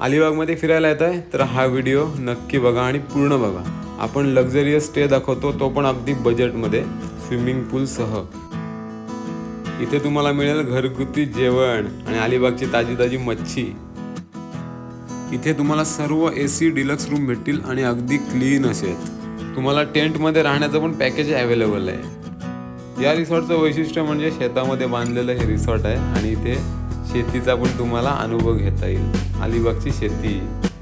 अलिबागमध्ये फिरायला येत आहे तर हा व्हिडिओ नक्की बघा आणि पूर्ण बघा. आपण लक्झरियस स्टे दाखवतो तो पण अगदी बजेटमध्ये स्विमिंग पूलसह इथे तुम्हाला मिळेल घरगुती जेवण आणि अलिबागची ताजी ताजी मच्छी. इथे तुम्हाला सर्व ए सी डिलक्स रूम भेटतील आणि अगदी क्लीन असे तुम्हाला टेंटमध्ये राहण्याचं पण पॅकेज अवेलेबल आहे. या रिसॉर्टचं वैशिष्ट्य म्हणजे शेतामध्ये बांधलेलं हे रिसॉर्ट आहे आणि इथे शेतीचा पण तुम्हाला अनुभव घेता येईल. अलिबागची शेती.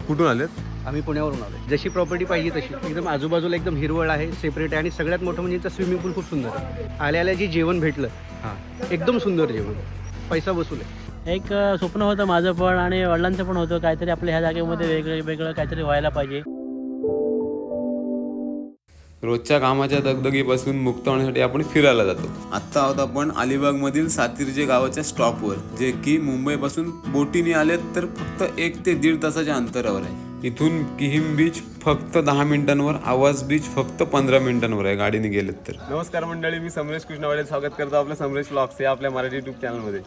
कुठून आलेत आम्ही पुण्यावरून आलो जशी प्रॉपर्टी पाहिजे तशी. एकदम आजूबाजूला एकदम हिरवळ आहे सेपरेट आहे आणि सगळ्यात मोठं म्हणजे इथं स्विमिंग पूल खूप सुंदर आहे. आल्या आल्या जे जेवण भेटलं एकदम सुंदर जेवण. पैसा वसूल आहे. एक स्वप्न होतं माझं पण आणि वडिलांचं पण होतं. काहीतरी आपल्या ह्या जागेमध्ये वेगळं वेगळं काहीतरी व्हायला पाहिजे. रोजच्या कामाच्या दगदगीपासून मुक्त होण्यासाठी आपण फिरायला जातो. आत्ता आहोत आपण अलिबागमधील सातिर्जे गावाच्या स्टॉपवर जे की मुंबईपासून बोटीने आलेत तर फक्त एक ते दीड तासाच्या अंतरावर आहे. इथून किहिम बीच फक्त दहा मिनिटांवर आवाज बीच फक्त पंधरा मिनिटांवर आहे गाडीने गेलेत तर. नमस्कार मंडळी मी समरेश कृष्णवाडे स्वागत करतो आपल्या समरेश ब्लॉग्स या आपल्या मराठी युट्यूब चॅनलमध्ये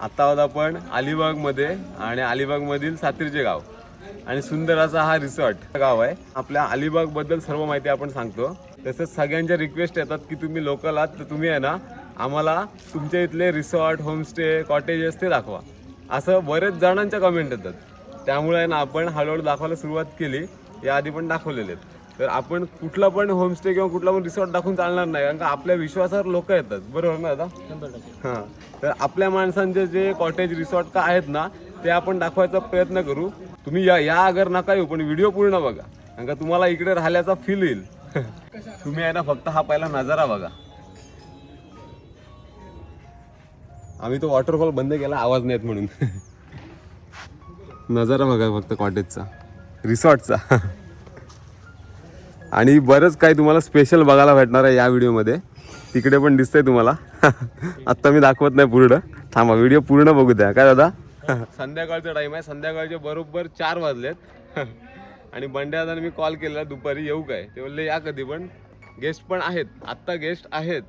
आत्ता आहोत आपण अलिबागमध्ये आणि अलिबागमधील सातिर्जे गाव. आणि सुंदर असा हा रिसॉर्ट गाव आहे. आपल्या अलिबागबद्दल सर्व माहिती आपण सांगतो. तसंच सगळ्यांच्या रिक्वेस्ट येतात की तुम्ही लोकल आहात तर तुम्ही आहे ना आम्हाला तुमच्या इथले रिसॉर्ट होमस्टे कॉटेजेस ते दाखवा. असं बरेच जणांच्या कमेंट येतात. त्यामुळे आहे ना आपण हळूहळू दाखवायला सुरुवात केली. याआधी पण दाखवलेले आहेत. तर आपण कुठला पण होमस्टे किंवा कुठला पण रिसॉर्ट दाखवून चालणार नाही कारण का आपल्या विश्वासावर लोक येतात. बरोबर ना दादा? हां. तर आपल्या माणसांचे जे कॉटेज रिसॉर्ट का आहेत ना ते आपण दाखवायचा प्रयत्न करू. तुम्ही या या अगर नका येऊ पण व्हिडिओ पूर्ण बघा. कारण का तुम्हाला इकडे राहिल्याचा फील येईल. तुम्ही आहे ना फक्त हा पहिला नजारा बघा. आम्ही तो वॉटरफॉल बंद केला आवाज नाहीत म्हणून. नजारा बघा फक्त कॉटेजचा रिसॉर्टचा आणि बरंच काही तुम्हाला स्पेशल बघायला भेटणार आहे या व्हिडिओमध्ये तिकडे पण दिसतंय तुम्हाला. आत्ता मी दाखवत नाही पूर्ण. थांबा व्हिडिओ पूर्ण बघू द्या. काय दादा? संध्याकाळचा टाइम आहे. संध्याकाळचे बरोबर चार वाजलेत. आणि बंड्यादाने मी कॉल केलेला दुपारी येऊ काय? ते बोलले या कधी पण. गेस्ट पण आहेत. आत्ता गेस्ट आहेत.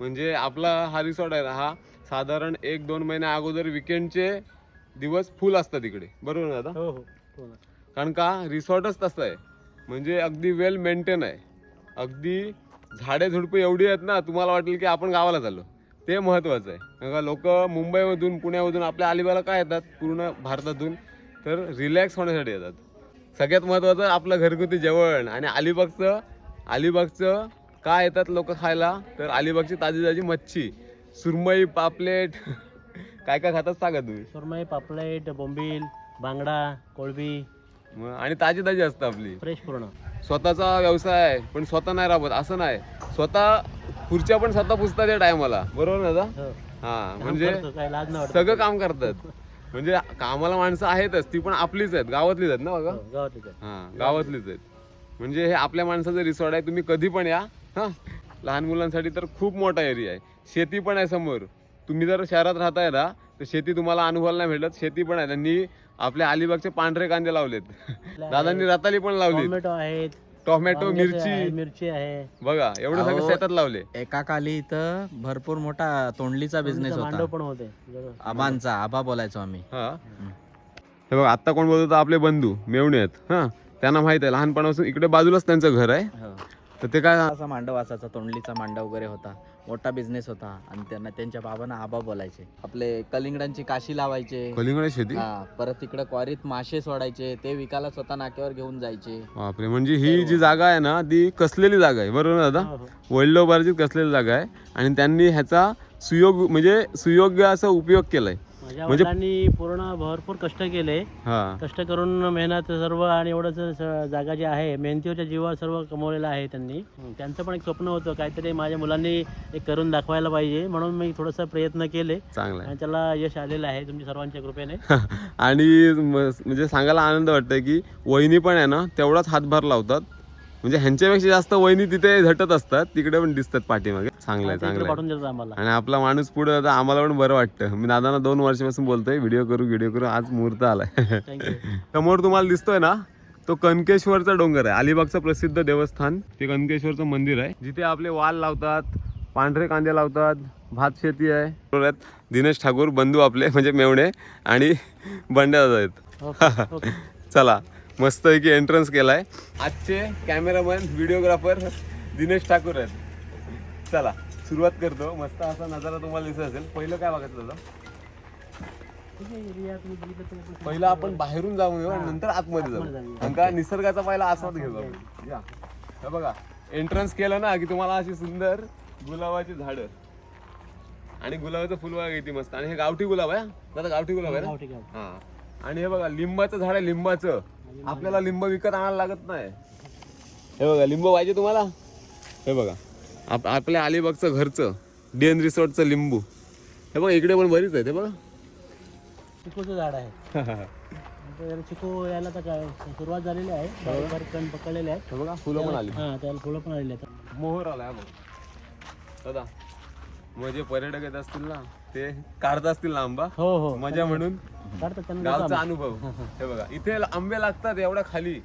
म्हणजे आपला हा रिसॉर्ट आहे ना हा साधारण एक दोन महिन्या अगोदर विकेंडचे दिवस फुल असतात इकडे. बरोबर ना दादा? हो हो. हो. कारण का? रिसॉर्टच तसं आहे. म्हणजे अगदी वेल मेंटेन आहे. अगदी झाडे झुडपे एवढी आहेत ना तुम्हाला वाटेल की आपण गावाला चाललो. ते महत्त्वाचं आहे. का लोक मुंबईमधून पुण्यामधून आपल्या अलिबागला काय येतात? पूर्ण भारतातून. तर रिलॅक्स होण्यासाठी येतात. सगळ्यात महत्त्वाचं आपलं घरगुती जेवण आणि अलिबागचं अलिबागचं काय येतात लोक खायला? तर अलिबागची ताजी ताजी मच्छी. सुरमई पापलेट. काय काय खातात सांगा तुम्ही? सुरमई पापलेट बोंबील बांगडा कोळंबी. आणि ताजी ताजी असतं आपली. फ्रेश पूर्ण. स्वतःचा व्यवसाय आहे पण स्वतः नाही राबत असं नाही. स्वतः खुर्च्या पण स्वतः पुसतात या टायमाला. बरोबर ना? दादा? हो. हा काम म्हणजे सगळं काम करतात. म्हणजे कामाला माणसं आहेतच ती पण आपलीच आहेत गावातलीच आहेत ना बघा? हो, गावातलीच. हा गावातलीच आहेत. म्हणजे हे आपल्या माणसाचं रिसॉर्ट आहे तुम्ही कधी पण या हा. लहान मुलांसाठी तर खूप मोठा एरिया आहे. शेती पण आहे समोर. तुम्ही जर शहरात राहताय ना तर शेती तुम्हाला अनुभवायला नाही भेटत शेती पण आहे. त्यांनी आपल्या अलिबागचे पांढरे कांदे लावलेत. दादांनी रताली पण लावली टोमॅटो आहेत. टोमॅटो वांग्याचे मिरची आहे, मिरची. आहे. बघा एवढं सगळं अहो, शेतात लावले. एका काली इथं भरपूर मोठा तोंडलीचा बिझनेस होता. पण होते. आबांचा आबा बोलायचो आम्ही. हा. हे बघा आता कोण बोलतो आपले बंधू मेवणे आहेत. हा. त्यांना माहीत आहे लहानपणापासून इकडे बाजूलाच त्यांचं घर आहे. तर ते काय असा मांडव असायचा तोंडलीचा मांडव वगैरे होता. मोठा बिझनेस होता. आणि त्यांना त्यांच्या बाबांना आबा बोलायचे. आपले कलिंगडांची काशी लावायचे. कलिंगड शेती? हा परत तिकडे क्वारीत मासे सोडायचे. ते विकायला स्वतः नाक्यावर घेऊन जायचे. बापरे म्हणजे ही जी जागा आहे ना ती कसलेली जागा आहे? बरोबर ना दादा? हो, हो. वडिलोपार्जित कसलेली जागा आहे? आणि त्यांनी ह्याचा सुयोग म्हणजे सुयोग्य असा उपयोग केलाय. माझ्या म्हणजे- वडिलांनी पूर्ण भरपूर कष्ट केले. हा. कष्ट करून मेहनत सर्व आणि एवढंच स- जागा जी आहे मेहनतीच्या जीवा सर्व कमवलेलं आहे त्यांनी. त्यांचं पण एक स्वप्न होतं काहीतरी माझ्या मुलांनी एक करून दाखवायला पाहिजे. म्हणून मी थोडंसं प्रयत्न केले. चांगलं आहे. आणि त्याला यश आलेलं आहे तुमच्या सर्वांच्या कृपेने. आणि म- म्हणजे सांगायला आनंद वाटतोय की वहिनी पण आहे ना तेवढाच हातभार लावतात. म्हणजे ह्यांच्यापेक्षा जास्त वहिनी तिथे झटत असतात तिकडे पण दिसतात पाठीमागे. चांगलं आहे चांगलं आहे पाठवून देतात आम्हाला. आणि आपला माणूस पुढे आता आम्हाला पण बरं वाटतं. मी दादांना दोन वर्षापासून बोलतोय व्हिडिओ करू व्हिडिओ करू आज मुहूर्त आलाय. थँक्यू समोर तुम्हाला दिसतोय ना तो कनकेश्वरचा डोंगर आहे. अलिबागचं प्रसिद्ध देवस्थान ते कनकेश्वरचं मंदिर आहे. जिथे आपले वाल लावतात पांढरे कांदे लावतात भात शेती आहे. दिनेश ठाकूर बंधू आपले म्हणजे मेवणे आणि बंड्या आहेत. ओके ओके चला. मस्त की एंट्रन्स केलाय. आजचे कॅमेरामॅन व्हिडिओग्राफर दिनेश ठाकूर आहेत. चला सुरुवात करतो. मस्त असा नजारा तुम्हाला दिसत असेल. पहिलं काय बघायचं दादा पहिलं आपण बाहेरून जाऊन आणि नंतर आतमध्ये जाऊ कारण का निसर्गाचा पहिला आस्वाद घेऊ या. हे बघा एंट्रन्स केलं ना की तुम्हाला अशी सुंदर गुलाबाची झाडं. आणि गुलाबाचं फुल बघा किती मस्त. आणि हे गावठी गुलाब आहे दादा गावठी गुलाब आहे ना? गाव. हा. आणि हे बघा लिंबाचं झाड आहे लिंबाचं. आपल्याला लिंब विकत आणायला लागत नाही. हे बघा लिंब पाहिजे तुम्हाला? हे बघा आप आपल्या अलिबागचं घरचं डीएन रिसॉर्टचं लिंबू. हे बघा इकडे पण बरीच आहे ते बघा. चिकूचं झाड आहे. तर चिकू यायला तर काय सुरुवात झालेली आहे. बारीक बारीक कण पकडलेले आहेत. हे बघा फुलं पण आली. हा त्याला फुलं पण आलेली आहेत. मोहर आला हा बघ. दादा मग जे पर्यटक येत असतील ना ते काढत असतील आंबा? हो हो. मजा म्हणून. काढतात त्यांना गावचा अनुभव. हे बघा इथे आंबे लागतात एवढ्या खाली.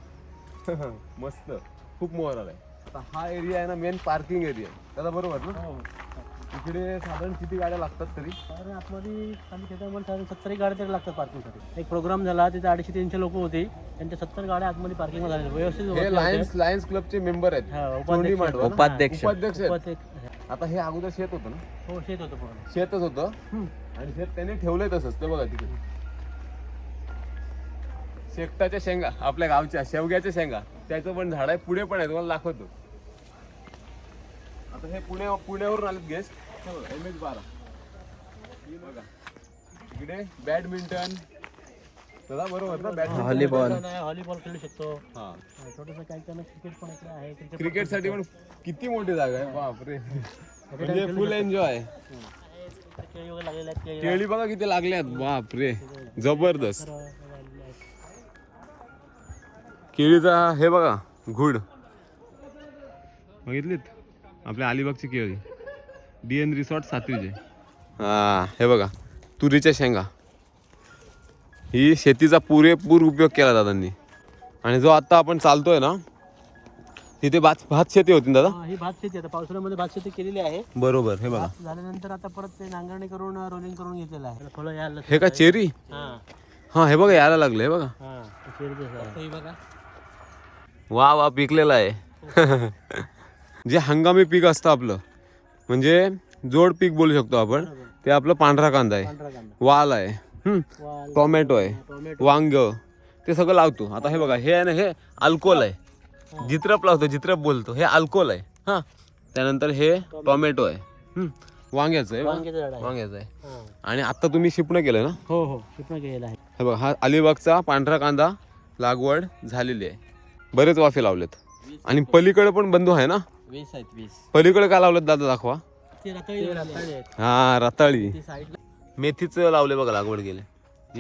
मस्त. खूप मोहर आलाय आता हा एरिया आहे ना मेन पार्किंग एरिया दादा बरोबर ना? हो. इकडे साधारण किती गाड्या लागतात तरी? तर आतमध्ये खाली त्याच्यामध्ये साधारण सत्तरही गाड्या तरी लागतात पार्किंगसाठी एक प्रोग्राम झाला तिथे अडीचशे तीनशे लोक होती. त्यांच्या सत्तर गाड्या आतमध्ये पार्किंग झाल्या व्यवस्थित हे. लायन्स लायन्स क्लबचे मेंबर आहेत. हा, चोंडी मांडवा? उपाध्यक्ष. उपाध्यक्ष. आहेत. आता हे अगोदर शेत होतं ना? हो शेत होतं पूर्ण. शेतच होतं. आणि शेत त्यांनी ठेवलंय तसंच ते बघा तिकडे. शेकटाच्या शेंगा आपल्या गावच्या शेवग्याच्या शेंगा. त्याचं पण झाड आहे पुढे पण आहे तुम्हाला दाखवतो. आता हे पुणे पुण्यावरून आलेत गेस्ट एम एच बारा. बघा. इकडे बॅडमिंटन दादा बरोबर. ना बॅडमिंटन व्हॉलीबॉल नाही, व्हॉलीबॉल खेळू शकतो. हा. छोटंसं काही त्यांना क्रिकेट पण इकडे आहे क्रिकेट क्रिकेटसाठी पण किती मोठी जागा आहे बापरे. म्हणजे फुल एन्जॉय केळी बघा किती लागल्यात बापरे. जबरदस्त. केळीचा हे बघा घुड बघितलीत? आपल्या अलिबागची केळी. डी एन रिसॉर्ट सातवीचे. हा हे बघा तुरीच्या शेंगा. ही शेतीचा पुरेपूर उपयोग केला दादांनी. आणि जो आता आपण चालतोय ना तिथे भात भात शेती होती ना दादा? हा, ही भात शेती आता पावसाळ्यामध्ये भात शेती केलेली आहे. बरोबर हे बघा. भात झाल्यानंतर आता परत ते नांगरणी करून रोलिंग करून घेतलेलं आहे. फळं यायला हे का चेरी? हा. हा हे बघा यायला लागलं हे बघा. हा. बघा. वा वा पिकलेलं आहे. जे हंगामी पीक असतं आपलं म्हणजे जोड पीक बोलू शकतो आपण ते आपलं पांढरा कांदा आहे. पांढरा कांदा. वाल आहे. हम्म, टोमॅटो आहे वांग ते सगळं लावतो. आता हे बघा हे आहे ना हे अल्कोहोल आहे. जित्रप लावतो जित्रप बोलतो. हे अल्कोहोल आहे. हा. त्यानंतर हे टोमॅटो. आहे. हम्म, वांग्याचं आहे. वांग्याचं झाड आहे. वांग्याचं आहे. हा. आणि आता तुम्ही शिपणं केलं ना? हो हो. शिपणं केलेलं आहे. हे बघा हा अलिबागचा पांढरा कांदा लागवड झालेली आहे. बरेच वाफे लावलेत. आणि पलीकडे पण बंधू आहे ना? वीस आहेत वीस. पलीकडे काय लावलेत दादा दाखवा. ते रताळी हा रताळी. ते साईडला मेथीचं लावले बघा लागवड केले.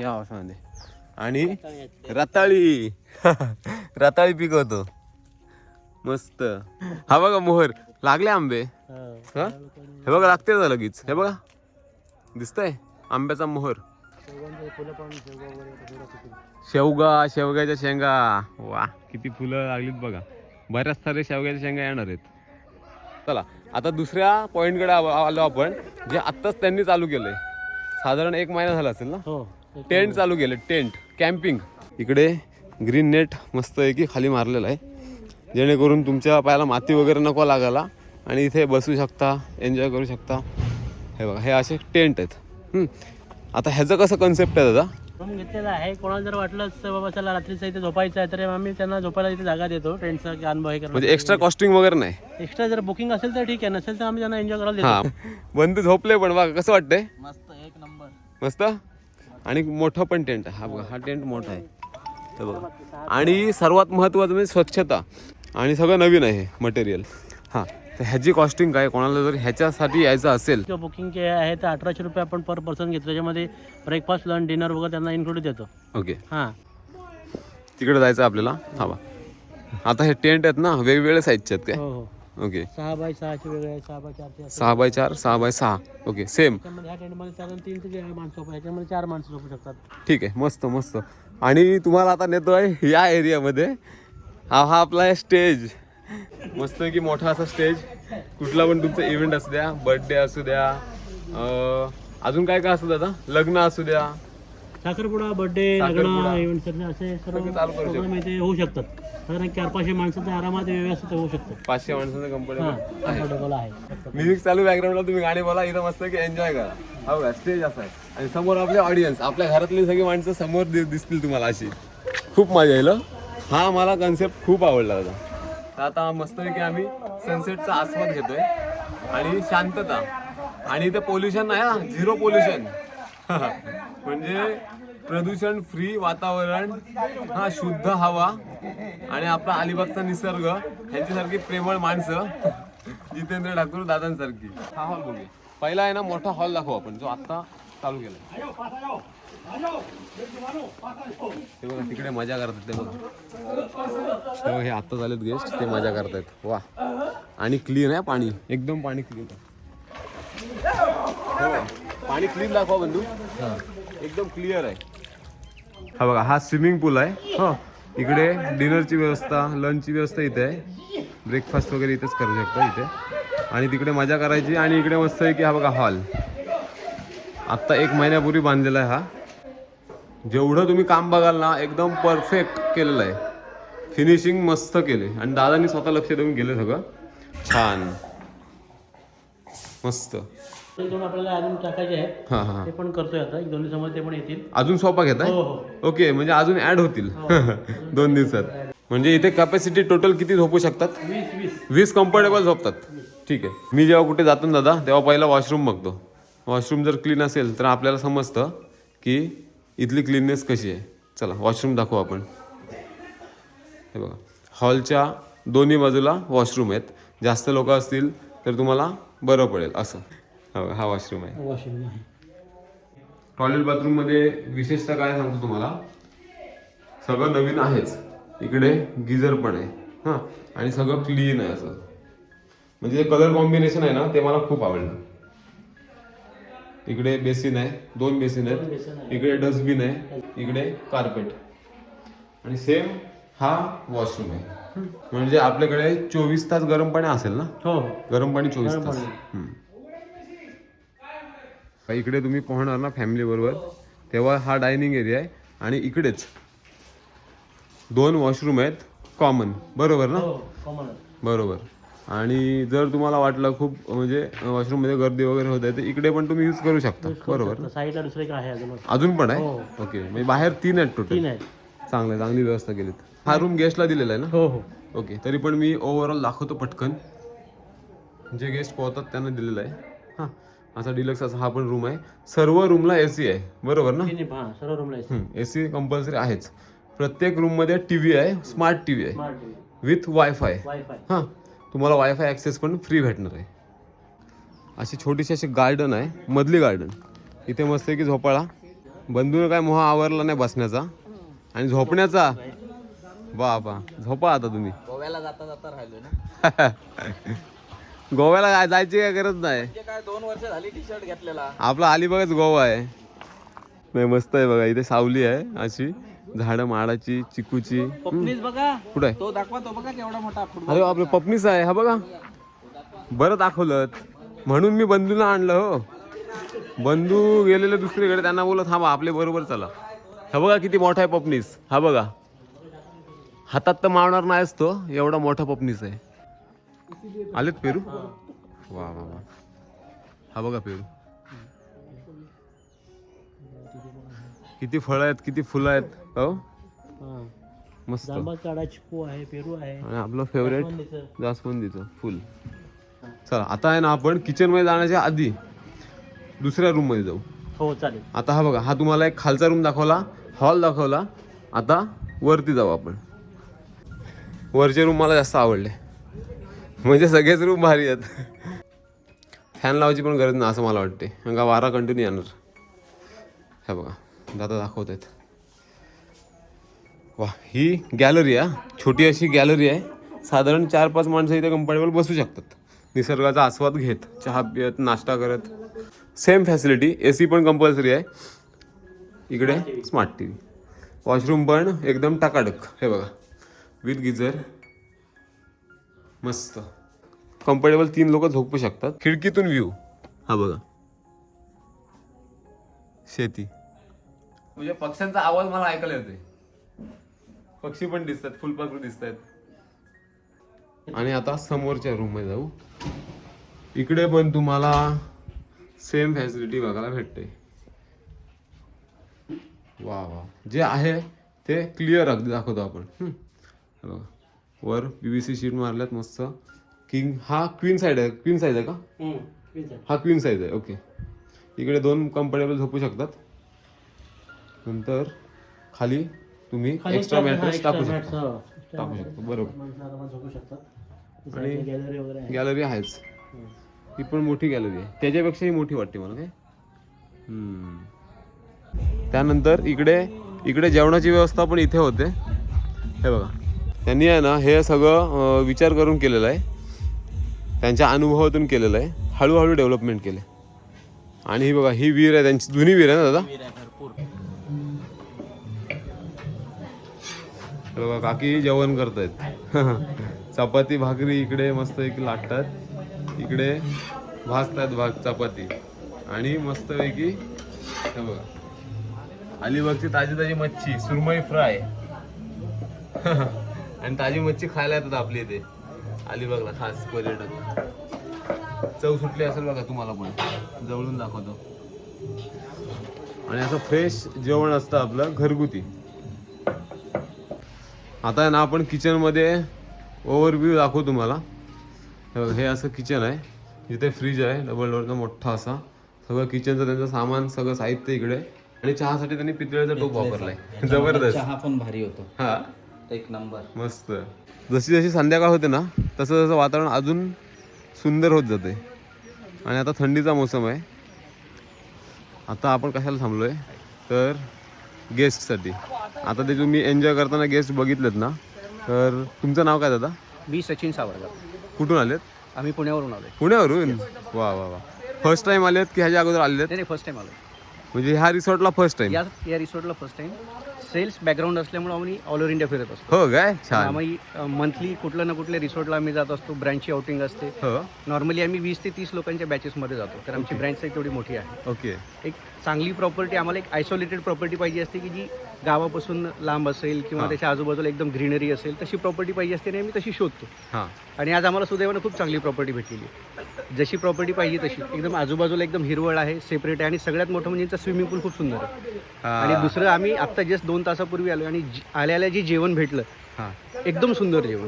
या वासामध्ये. आणि रताळी रताळी. पिकवतो मस्त. हा बघा मोहर. लागले आंबे. हा. बघा लागते ना लगेच. हे बघा. दिसतंय? आंब्याचा मोहर. शेवगा शेवग्याच्या शेंगा. वा किती फुलं लागलीत बघा. बऱ्याच सारे शेवग्याच्या शेंगा येणार आहेत. चला आता दुसऱ्या पॉईंटकडे आलो आपण जे आत्ताच त्यांनी चालू केलंय. साधारण एक महिना झाला असेल ना? हो. टेंट चालू केलं टेंट कॅम्पिंग. इकडे ग्रीन नेट मस्त आहे की खाली मारलेलं आहे. जेणेकरून तुमच्या पायाला माती वगैरे नको लागायला आणि इथे बसू शकता एन्जॉय करू शकता. हे बघा हे असे टेंट आहेत. हम्म. आता ह्याचं कसं कन्सेप्ट आहे दादा? रूम घेतलेला आहे? कोणाला जर वाटलं तर बाबा चला रात्रीचं इथे झोपायचं आहे तर आम्ही त्यांना झोपायला इथे जागा देतो टेंटचा अनुभव हे म्हणजे एक्स्ट्रा कॉस्टिंग वगैरे नाही? एक्स्ट्रा जर बुकिंग असेल तर ठीक आहे नसेल तर आम्ही त्यांना एन्जॉय करायला देतो. बंधू झोपले पण बघा कसं वाटतंय? मस्त. मस्त? आणि मोठं पण टेंट आहे. हा बघा हा टेंट मोठा आहे. हे बघा. आणि सर्वात महत्त्वाचं म्हणजे स्वच्छता. आणि सगळं नवीन आहे मटेरियल हां तर ह्याची कॉस्टिंग काय? कोणाला जर ह्याच्यासाठी यायचं असेल. किंवा बुकिंग के आहे तर अठराशे रुपये आपण पर पर्सन घेतो त्याच्यामध्ये ब्रेकफास्ट लंच डिनर वगैरे त्यांना इन्क्लूड देतो. ओके हां. तिकडे जायचं आपल्याला? हा बा आता हे टेंट आहेत ना वेगवेगळ्या साईजचे आहेत हो हो. काय ओके सहा बाय सहाचे वेगळे आहे सहा बाय सहा बाय चार सहा बाय सहा. ओके सेम त्याच्यामध्ये ह्या टेंटमध्ये साधारण तीन ते चार माणसं झोपू ह्याच्यामध्ये चार माणसं झोपू शकतात. ठीक आहे मस्त मस्त. आणि तुम्हाला आता नेतोय या एरियामध्ये हा हा आपला आहे स्टेज मस्त की मोठा असा स्टेज कुठला पण तुमचा इव्हेंट असू द्या बर्थडे असू द्या अं, अजून काय काय असू द्या आता लग्न असू द्या. साखरपुडा बर्थडे साखरपुडा. लग्न इव्हेंट असे सर्व सगळं चालू करू. प्रोग्राम इथे होऊ शकतात. साधारण चार पाचशे माणसाचं आरामात व्यवस्थित होऊ शकतं. पाचशे माणसाचं कंपनी हां आहे. म्युझिक चालू बॅकग्राऊंडला तुम्ही गाणे बोला इथं मस्त की एन्जॉय करा. हो का? स्टेज असा आहे. आणि समोर आपले ऑडियन्स आपल्या घरातली सगळी माणसं समोर दि- दिसतील तुम्हाला अशी. खूप मजा येईल हं. हा मला कन्सेप्ट खूप आवडला होता तर आता मस्तपैकी आम्ही सनसेटचा आस्वाद घेतोय. आणि शांतता. आणि इथे पोल्युशन नाही हा. झिरो पोल्युशन म्हणजे प्रदूषण फ्री वातावरण हा शुद्ध हवा आणि आपला अलिबागचा निसर्ग ह्यांच्यासारखी प्रेमळ माणसं जितेंद्र ठाकूर दादांसारखी. हा हॉल बघूया. पहिला आहे ना मोठा हॉल दाखवू आपण जो आता चालू केलाय. ते बघा तिकडे मजा करतात ते बघा. बघा, हे आता झालेत गेस्ट ते मजा करतायत. वा. आणि क्लीन आहे पाणी. एकदम पाणी क्लीन पाणी क्लीन दाखवा बंधू. एकदम क्लिअर आहे. हा बघा हा स्विमिंग पूल आहे. हो. इकडे डिनरची व्यवस्था लंचची व्यवस्था इथे आहे. ब्रेकफास्ट वगैरे इथेच करू शकता इथे. आणि तिकडे मजा करायची आणि इकडे मस्त आहे की हा बघा हॉल. आत्ता एक महिन्यापूर्वी बांधलेला आहे हा. जेवढं तुम्ही काम बघाल ना एकदम परफेक्ट केलेलं आहे. फिनिशिंग मस्त केले. आणि दादांनी स्वतः लक्ष देऊन गेले सगळं. छान. मस्त. दोन आपल्याला अजून टाकायचे आहेत. हां हां. ते पण करतोय आता. एक दोन दिवसामध्ये ते पण येतील. अजून सोपा घेताय हो हो. ओके म्हणजे अजून ऍड होतील. दोन दिवसात. म्हणजे इथे कॅपॅसिटी टोटल किती झोपू शकतात? वीस वीस. वीस कम्फर्टेबल झोपतात. ठीक आहे. मी जेव्हा कुठे जातो ना दादा तेव्हा पहिला वॉशरूम बघतो. वॉशरूम जर क्लीन असेल तर आपल्याला समजतं की इथली क्लीननेस कशी आहे. चला वॉशरूम दाखवू आपण. हे बघा. हॉलच्या दोन्ही बाजूला वॉशरूम आहेत. जास्त लोक असतील तर तुम्हाला बरं पडेल असं. हा हा वॉशरूम आहे. वॉशिंग आहे. टॉयलेट बाथरूममध्ये विशेषतः काय सांगतो तुम्हाला? सगळं नवीन आहेच. इकडे गिझर पण आहे. हां आणि सगळं क्लीन आहे असं. म्हणजे कलर कॉम्बिनेशन आहे ना ते मला खूप आवडलं. इकडे बेसिन आहे. दोन बेसिन आहेत. इकडे डस्टबिन आहे. इकडे कार्पेट आणि सेम हा वॉशरूम आहे. म्हणजे आपल्याकडे चोवीस तास गरम पाणी असेल ना? हो. गरम पाणी चोवीस तास. इकडे तुम्ही पोहणार ना फॅमिली बरोबर? तेव्हा हा डायनिंग एरिया आहे आणि इकडेच दोन वॉशरूम आहेत कॉमन बरोबर ना? हो कॉमन बरोबर. आणि जर तुम्हाला वाटलं खूप म्हणजे वॉशरूममध्ये गर्दी वगैरे होत आहे तर इकडे पण तुम्ही यूज करू शकता. बरोबर ना? साईडला दुसरं एक आहे अजून पण हो. आहे ओके म्हणजे बाहेर तीन आहेत टोटल चांगलं चांगली व्यवस्था केलीत. हा रूम गेस्टला दिलेला आहे ना? हो हो. ओके तरी पण मी ओव्हरऑल दाखवतो पटकन. जे गेस्ट पोहतात त्यांना दिलेलं आहे. हां. असा डिलक्स असा हा पण रूम आहे. सर्व रूमला ए सी आहे. बरोबर ना? हां सर्व रूमला आहे. ए सी कंपल्सरी आहेच. प्रत्येक रूममध्ये टी व्ही आहे स्मार्ट टी व्ही आहे. स्मार्ट विथ वायफाय वायफाय हां तुम्हाला वायफाय ॲक्सेस पण फ्री भेटणार आहे. अशी छोटीशी अशी गार्डन आहे मधली गार्डन इथे मस्त आहे की झोपाळा. बंधून काय मोहा आवरला नाही बसण्याचा. आणि झोपण्याचा. बा बा झोपा आता तुम्ही. गोव्याला जाता जाता राहिलो ना. गोव्याला काय जायची काय गरज नाही. म्हणजे काय दोन वर्ष झाली टी शर्ट घेतलेला. आपला अलिबागच गोवा आहे. नाही मस्त आहे बघा इथे सावली आहे अशी. झाडं माडाची चिकूची. पपनीस बघा. कुठं आहे? तो दाखवा तो बघा केवढा मोठा फुटबॉल अरे आपलं पपनीच आहे हा बघा. बरं दाखवलं म्हणून मी बंधूला आणलं हो. बंधू गेलेले दुसरीकडे त्यांना बोलत थांबा आपले बरोबर चला. हा बघा किती मोठा आहे पपनीस. हा बघा. हातात तर मावणार नाहीच तो एवढा मोठा पपनीस आहे. आलेत पेरू? वा वा वा. हा बघा पेरू. किती फळं आहेत किती फुलं आहेत हो? मस्त. जांभळ काढा चिकू आहे पेरू आहे. आणि आपलं फेवरेट. जास्वंदीचं. फुल. चला आता आहे ना आपण किचनमध्ये जाण्याच्या आधी दुसऱ्या रूममध्ये जाऊ. हो चालेल. आता हा बघा हा तुम्हाला एक खालचा रूम दाखवला हॉल दाखवला. आता वरती जाऊ आपण. वरचे रूम मला जास्त आवडले. म्हणजे सगळेच रूम भारी आहेत. फॅन लावायची पण गरज नाही असं मला वाटते कारण का वारा कंटिन्यू येणार. हे बघा दादा दाखवत आहेत वा ही गॅलरी आहे छोटी अशी गॅलरी आहे. साधारण चार पाच माणसं इथे कम्फर्टेबल बसू शकतात. निसर्गाचा आस्वाद घेत चहा पियत नाश्ता करत. सेम फॅसिलिटी ए सी पण कंपल्सरी आहे. इकडे स्मार्ट टी व्ही वॉशरूम पण एकदम टाकाटक. हे बघा. विथ गिझर मस्त. कम्फर्टेबल तीन लोक झोपू शकतात. खिडकीतून व्ह्यू हा बघा. शेती. म्हणजे पक्ष्यांचा आवाज मला ऐकायला येतोय. पक्षी पण दिसतात फुलपाखरू दिसत आहेत आणि आता समोरच्या रूममध्ये जाऊ. इकडे पण तुम्हाला सेम फॅसिलिटी बघायला भेटते. वा वा. जे आहे ते क्लिअर अगदी दाखवतो आपण. हम्म. हे बघा. वर पीव्हीसी शीट मारल्यात मस्त. किंग हा क्वीन साईड आहे क्वीन साईज आहे का? हा क्वीन साईज आहे ओके इकडे दोन कम्फर्टेबल झोपू शकतात. नंतर खाली तुम्ही एक्स्ट्रा मॅट्रेस टाकू शकता. टाकू शकता बरोबर. आणि गॅलरी आहेच. ही पण मोठी गॅलरी आहे. त्याच्यापेक्षाही मोठी वाटते मला काय. त्यानंतर इकडे इकडे जेवणाची व्यवस्था पण इथे होते. हे बघा. त्यांनी आहे ना हे सगळं विचार करून केलेलं आहे. त्यांच्या अनुभवातून केलेलं आहे. हळूहळू डेव्हलपमेंट केले आणि ही बघा ही विहीर आहे त्यांची जुनी विहीर आहे ना दादा? बघा काकी जेवण करतायत. चपाती भाकरी इकडे मस्त एक लाटतात. इकडे भाजतात भाग चपाती. आणि मस्तपैकी बघा. अलिबागची ताजी ताजी मच्छी सुरमई फ्राय. आणि ताजी मच्छी खायला येतात आपल्या इथे. अलिबागला खास पर्यटक. चव सुटली असेल बघा तुम्हाला पण. जवळून दाखवतो. आणि असं फ्रेश जेवण असतं आपलं घरगुती. आता आहे ना आपण किचनमध्ये ओव्हरव्ह्यू दाखवू तुम्हाला. हे हे असं किचन आहे. जिथे फ्रीज आहे डबल डोअरचा मोठा असा. सगळं किचनचं त्यांचं सामान सगळं साहित्य इकडे. आणि चहासाठी त्यांनी पितळेचा टोप वापरलाय. जबरदस्त. चहा पण भारी होतो. हा. एक नंबर. मस्त. जशी जशी संध्याकाळ होते ना तसं तसं वातावरण अजून सुंदर होत जाते. आणि आता थंडीचा मोसम आहे. आता आपण कशाला थांबलोय? तर गेस्टसाठी आता ते तुम्ही एन्जॉय करताना गेस्ट बघितलेत ना तर तुमचं नाव काय दादा? मी सचिन सावरकर. कुठून आलेत? आम्ही पुण्यावरून आलोय. पुण्यावरून? वा वा वा. फर्स्ट टाइम आलेत की ह्याच्या अगोदर आलेत? नाही फर्स्ट टाइम आलोय. म्हणजे ह्या रिसॉर्टला फर्स्ट टाइम या या रिसॉर्टला फर्स्ट टाइम सेल्स बॅकग्राऊंड असल्यामुळे आम्ही ऑल ओव्हर इंडिया फिरत असतो. हो काय छान. आम्ही मंथली कुठल्या ना कुठल्या रिसॉर्टला आम्ही जात असतो ब्रँचची आउटिंग असते. हो. नॉर्मली आम्ही वीस ते तीस लोकांच्या बॅचेसमध्ये जातो तर आमची ब्रँच साईज तेवढी मोठी आहे. ओके एक चांगली प्रॉपर्टी आम्हाला एक आयसोलेटेड प्रॉपर्टी पाहिजे असते की जी गावापासून लांब असेल किंवा हा. त्याच्या आजूबाजूला एकदम ग्रीनरी असेल तशी प्रॉपर्टी पाहिजे असते आणि आम्ही तशी शोधतो. हां. आणि आज आम्हाला सुदैवानं खूप चांगली प्रॉपर्टी भेटलेली आहे. जशी प्रॉपर्टी पाहिजे तशी. एकदम आजूबाजूला एकदम हिरवळ आहे सेपरेट आहे आणि सगळ्यात मोठं म्हणजे स्विमिंग पूल खूप सुंदर आहे. आणि दुसरं आम्ही आत्ता जस्ट दोन तासापूर्वी आलो आणि जी- आल्या आल्या जे जेवण भेटलं हां. एकदम सुंदर जेवण.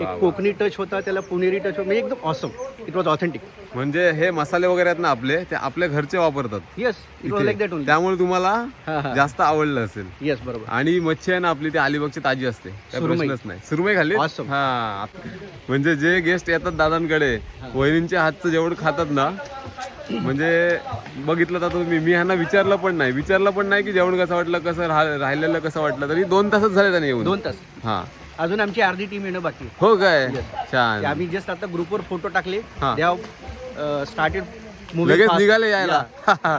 एक कोकणी टच होता त्याला पुणेरी टच होता म्हणजे एकदम ऑसम इट वॉज ऑथेंटिक म्हणजे हे मसाले वगैरे आहेत ना आपले ते आपल्या घरचे वापरतात. Yes it was. Like that only त्यामुळे तुम्हाला हां जास्त आवडलं असेल. येस बरोबर. आणि मच्छी आहे ना आपली ती अलिबागची ताजी असते. काय सुरमई. प्रश्नच नाही. सुरमई खाल्ली Awesome. हा. म्हणजे जे गेस्ट येतात दादांकडे वहिनींच्या हातचं जेवण खातात ना म्हणजे बघितलं तर तुम्ही मी ह्यांना विचारलं पण नाही. विचारलं पण नाही की जेवण कसं वाटलं कसं राह- राहिलेलं कसं वाटलं तरी दोन तासच झाले त्याने येऊन. दोन तास. हा. अजून आमची अर्धी टीम येणं बाकी आहे. हो काय. छान. आम्ही जस्ट आता ग्रुपवर फोटो टाकले. हा. स्टार्टेड लगेच निघाले यायला.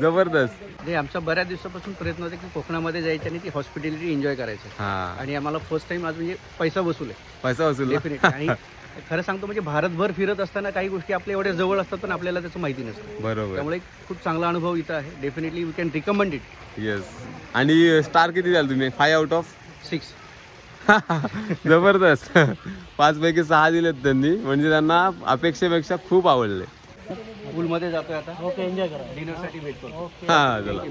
जबरदस्त. आमचा बऱ्याच दिवसापासून प्रयत्न होता की कोकणामध्ये जायचे आणि ती हॉस्पिटॅलिटी एन्जॉय करायचं. हा. आणि आम्हाला फर्स्ट टाइम आज म्हणजे पैसा वसूल आहे. पैसा वसूल. डेफिनेटली आणि खरं सांगतो म्हणजे भारतभर फिरत असताना काही गोष्टी आपल्या एवढ्या जवळ असतात पण आपल्याला त्याचं माहिती नसतं. बरोबर. त्यामुळे एक खूप चांगला अनुभव इथं आहे. Definitely we can recommend it yes आणि स्टार किती द्याल तुम्ही? फाय आउट ऑफ सिक्स जबरदस्त. पाच पैकी सहा दिलेत त्यांनी. म्हणजे त्यांना अपेक्षेपेक्षा खूप आवडले. पूलमध्ये जातोय आता. ओके एन्जॉय करा. डिनरसाठी करतो. हा चला.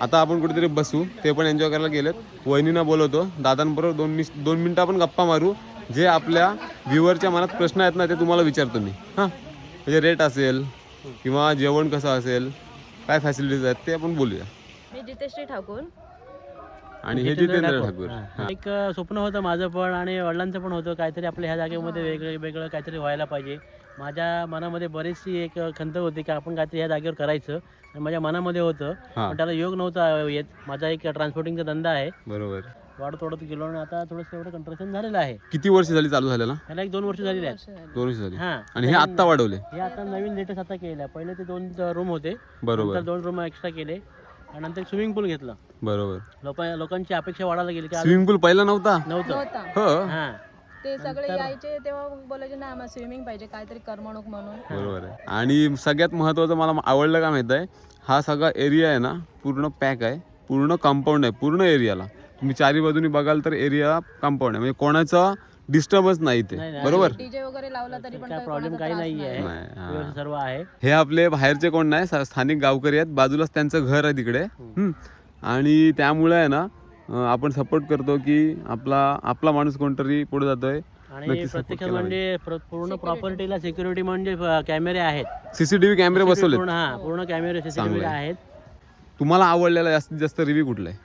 आता आपण कुठेतरी बसू. ते पण एन्जॉय करायला गेलेत. वहिनींना बोलवतो. दादांबरोबर दोन मिस दोन मिनिटं आपण गप्पा मारू. जे आपल्या व्ह्युअरच्या मनात प्रश्न आहेत ना ते तुम्हाला विचारतो मी. हां? म्हणजे रेट असेल किंवा जेवण कसं असेल काय फॅसिलिटीज आहेत ते आपण बोलूया. मी जितेश्री ठाकूर. आणि हे जितेंद्र ठाकूर. एक स्वप्न होतं माझं पण आणि वडिलांचं पण होतं काहीतरी आपल्या ह्या जागेमध्ये वेगळं वेगळं काहीतरी व्हायला पाहिजे. माझ्या मनामध्ये बरीचशी एक खंत होती की आपण काहीतरी ह्या जागेवर करायचं. आणि माझ्या मनामध्ये होतं. पण त्याला योग नव्हता येत. माझा एक ट्रान्सपोर्टिंगचा धंदा आहे. बरोबर. वाढत वाढत गेलो आणि आता थोडंसं एवढं कंट्रक्शन झालेलं आहे. किती वर्ष झाली चालू झालेला? त्याला एक दोन वर्ष झालेली आहेत. दोन वर्ष झाली. हां. आणि हे आत्ता वाढवले? हे आता नवीन लेटेस्ट आता केलं आहे. पहिले ते दोन रूम होते. बरोबर. नंतर दोन रूम एक्स्ट्रा केले. आणि नंतर स्विमिंग पूल घेतलं. बरोबर. लोक लोकांची अपेक्षा वाढायला गेली की स्विमिंग पूल पहिला नव्हता? नव्हतं. हो. हां. ते सगळे यायचे तेव्हा बोलायचे ना आम्हाला स्विमिंग पाहिजे काहीतरी करमणूक म्हणून. बरोबर आहे. आणि सगळ्यात महत्त्वाचं मला आवडलं का माहीत आहे? हा सगळा एरिया आहे ना पूर्ण पॅक आहे. पूर्ण कंपाऊंड आहे. पूर्ण एरियाला तुम्ही चारी बाजूनी बघाल तर एरिया कंपाऊंड आहे. म्हणजे कोणाचा डिस्टर्बच नाही ते. बरोबर? डीजे वगैरे लावला तरी पण काय काही प्रॉब्लेम काही नाही. आहे हा. व्यवस्थित सर्व आहे. हे आपले बाहेरचे कोण नाही स्थानिक गावकरी आहेत. बाजूलाच त्यांचं घर आहे तिकडे. हम्म. आणि त्यामुळे आहे ना आपण सपोर्ट करतो की आपला आपला माणूस कोणतरी पुढे जातोय. आणि प्रत्यक्ष म्हणजे प्र- पूर्ण प्रॉपर्टीला सिक्युरिटी म्हणजे कॅमेरे आहेत. सीसीटीव्ही कॅमेरे बसवले पूर्ण हा पूर्ण कॅमेरे चांगलं सीसीटीव्ही आहे. आहेत. तुम्हाला आवडलेला जास्तीत जास्त रिव्ह्यू कुठला आहे?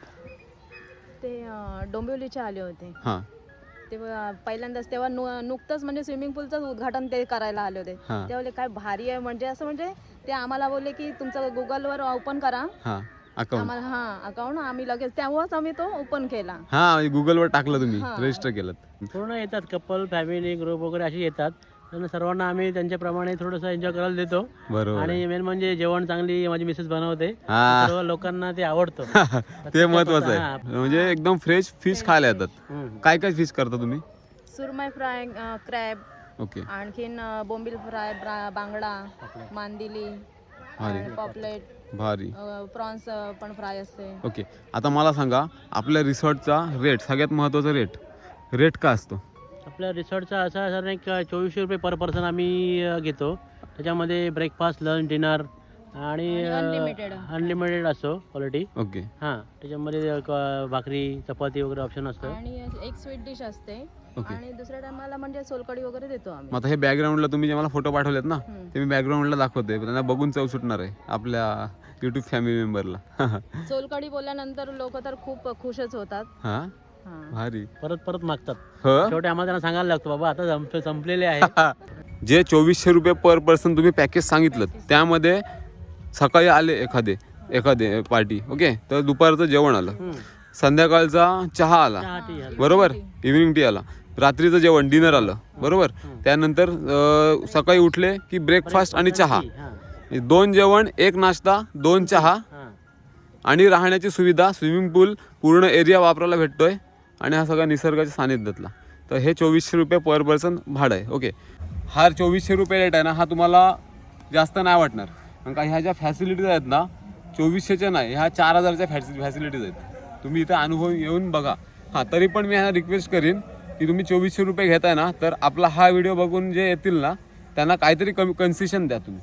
डोंबिवलीचे आले होते. हां. तेव्हा पहिल्यांदाच तेव्हा नु- नुकतंच म्हणजे स्विमिंग पूलचं उद्घाटन ते करायला आले होते. हां. ते बोलले काय भारी आहे. म्हणजे असं म्हणजे ते आम्हाला बोलले की तुमचं गुगलवर ओपन करा. हां. अकाउंट आम्हाला हा अकाउंट आम्ही लगेच तेव्हाच आम्ही तो ओपन केला. हा गुगलवर टाकलं तुम्ही. हां. रजिस्टर केलं. पूर्ण येतात कपल फॅमिली ग्रुप वगैरे अशी येतात. त्यांना सर्वांना आम्ही त्यांच्याप्रमाणे थोडंसं एन्जॉय करायला देतो. बरोबर. आणि मेन म्हणजे जेवण चांगली माझी मिसेस बनवते. हा. सर्व लोकांना ते आवडतं. ते महत्वाचं हा. आहे म्हणजे एकदम फ्रेश फिश खायला येतात. काय काय फिश करता तुम्ही? सुरमई फ्राय क्रॅब. ओके. आणखीन बोंबील फ्राय बांगडा मांदिली भारी. पॉपलेट. भारी. प्रॉन्स पण फ्राय असते. ओके. आता मला सांगा आपल्या रिसॉर्टचा रेट सगळ्यात महत्त्वाचा रेट रेट का असतो? आपल्या रिसॉर्टचा असा सर एक चोवीसशे रुपये पर पर्सन आम्ही घेतो. त्याच्यामध्ये ब्रेकफास्ट लंच डिनर आणि. अनलिमिटेड असतो क्वालिटी ओके. हां त्याच्यामध्ये भाकरी चपाती वगैरे ऑप्शन असतं. आणि एक स्वीट डिश असते. ओके. आणि दुसऱ्या टायमाला म्हणजे सोलकडी वगैरे देतो आम्ही. आता हे बॅकग्राऊंडला तुम्ही जे मला फोटो पाठवलेत ना. ते मी बॅकग्राऊंडला दाखवतोय. त्यांना बघून चव सुटणार आहे आपल्या युट्यूब फॅमिली मेंबरला सोलकडी बोलल्यानंतर लोक तर खूप खुशच होतात. भारी. परत परत मागतात. हो? शेवटी आम्हाला त्यांना सांगायला लागतो बाबा आता संप संपलेले आहे. जे चोवीसशे रुपये पर पर्सन तुम्ही पॅकेज सांगितलं त्यामध्ये सकाळी आले एखादे एखादे पार्टी ओके? तर दुपारचं जेवण आलं. संध्याकाळचा चहा आला. चहा, टी आलं. बरोबर? इव्हिनिंग टी आला. रात्रीचं जेवण डिनर आलं. बरोबर? त्यानंतर अं, सकाळी उठले की ब्रेकफास्ट आणि चहा. हां, दोन जेवण एक नाश्ता दोन चहा हां. आणि राहण्याची सुविधा स्विमिंग पूल पूर्ण एरिया वापरायला भेटतोय. आणि हा सगळा निसर्गाच्या सानिध्यातला. तर हे चोवीसशे रुपये पर पर्सन भाडं आहे. ओके. हा चोवीसशे रुपये रेट आहे ना हा तुम्हाला जास्त नाही वाटणार. कारण का ह्या ज्या फॅसिलिटीज आहेत ना चोवीसशेच्या नाही ह्या चार हजारच्या फॅसि फॅसिलिटीज आहेत. तुम्ही इथं अनुभव येऊन बघा. हां तरी पण मी ह्यांना रिक्वेस्ट करीन की तुम्ही चोवीसशे रुपये घेताय ना तर आपला हा व्हिडिओ बघून जे येतील ना त्यांना काहीतरी कमी कन्सेशन द्या तुम्ही.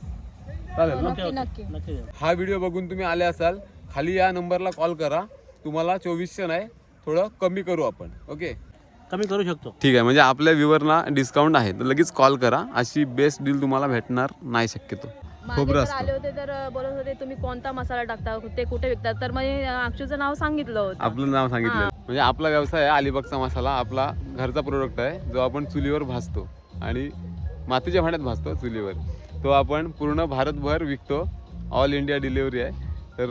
चालेल ना? देऊ. हा व्हिडिओ बघून तुम्ही आले असाल खाली या नंबरला कॉल करा. तुम्हाला चोवीसशे नाही थोडं कमी करू आपण ओके? कमी करू शकतो. ठीक आहे म्हणजे आपल्या व्ह्यूवरला डिस्काउंट आहे तर लगेच कॉल करा अशी बेस्ट डील तुम्हाला भेटणार नाही शक्यतो. मागे खोबरं तर असतं. आले होते तर बोलत होते तुम्ही कोणता मसाला टाकता? ते कुठे विकतात तर मग अक्षूचं नाव सांगितलं होतं. आपलं नाव सांगितलं. म्हणजे आपला व्यवसाय आहे अलिबागचा मसाला. आपला घरचा प्रोडक्ट आहे जो आपण चुलीवर भाजतो. आणि मातीच्या भांड्यात भाजतो चुलीवर. तो आपण पूर्ण भारतभर विकतो. ऑल इंडिया डिलिव्हरी आहे. तर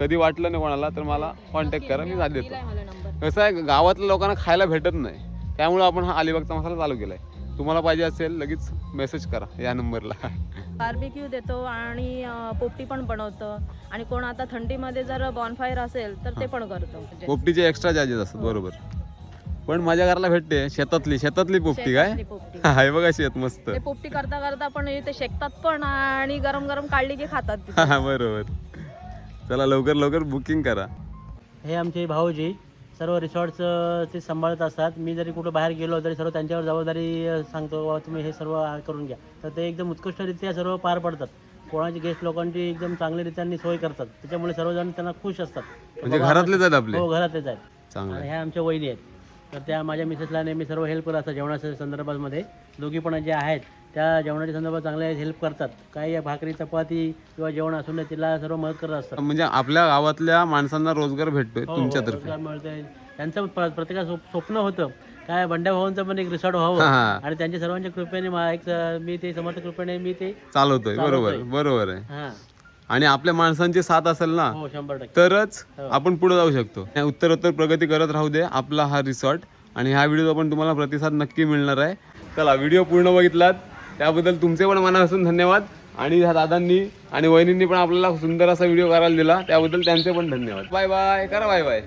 कधी वाटलं नाही कोणाला तर मला कॉन्टॅक्ट करा मी साथ देतो कसं आहे गावातल्या लोकांना खायला भेटत नाही. त्यामुळे आपण हा अलिबागचा मसाला चालू केलाय. तुम्हाला पाहिजे असेल लगेच मेसेज करा या नंबरला बार्बिक्यू देतो आणि पोपटी पण बनवतो. आणि कोण आता थंडीमध्ये जर बॉनफायर असेल तर ते पण करतो. म्हणजे पोपटीचे एक्स्ट्रा चार्जेस असतात बरोबर. पण माझ्या घराला भेटते शेतातली शेतातली पोपटी काय? आहे बघा शेत मस्त. पोपटी करता करता पण ते शेकतात पण आणि गरम गरम काढली की खातात. हा, बरोबर. चला लवकर लवकर बुकिंग करा. हे आमचे भाऊजी सर्व रिसॉर्टचं ते सांभाळत असतात. मी जरी कुठं बाहेर गेलो तरी सर्व त्यांच्यावर जबाबदारी सांगतो बाबा तुम्ही हे सर्व करून घ्या. तर ते एकदम उत्कृष्टरित्या सर्व पार पडतात. कोणाची गेस्ट लोकांची एकदम चांगल्यारीत्यांनी सोय करतात. त्याच्यामुळे सर्वजण त्यांना खुश असतात. म्हणजे घरातलेच आहेत आपले? हो घरातलेच आहेत. आणि. ह्या आमच्या वहिनी आहेत. तर त्या माझ्या मिसेसला नेहमी सर्व हेल्प करत असतात जेवणाच्या संदर्भामध्ये. दोघी पण ज्या आहेत त्या जेवणाच्या संदर्भात चांगल्या हेल्प करतात. काही या भाकरी चपाती किंवा जेवण असून तिला सर्व मदत करत असतात. म्हणजे आपल्या गावातल्या माणसांना रोजगार भेटतोय हो, हो, तुमच्यातर्फे. रोजगार मिळतोय. त्यांचं प्र- प्रत्येकाचं स्वप- स्वप्न होतं. काय बंड्या भावांचं पण एक रिसॉर्ट हा, व्हावं. हा. आणि त्यांच्या सर्वांच्या कृपेने मा- एक अं, मी ते समर्थ कृपेने मी ते चालवतोय. बरोबर चालवतोय. बरोबर आहे. हा. आणि आपल्या माणसांची साथ असेल ना हो शंभर टक्के. तरच हो. आपण पुढे जाऊ शकतो. या उत्तरोत्तर प्रगती करत राहू दे आपला हा रिसॉर्ट आणि ह्या व्हिडिओ पण तुम्हाला प्रतिसाद नक्की मिळणार आहे. चला व्हिडिओ पूर्ण बघितलात. त्याबद्दल तुमचे पण मनापासून धन्यवाद. आणि ह्या दादांनी आणि वहिनींनी पण आपल्याला सुंदर असा व्हिडिओ करायला दिला. त्याबद्दल त्यांचे पण धन्यवाद. बाय बाय करा बाय बाय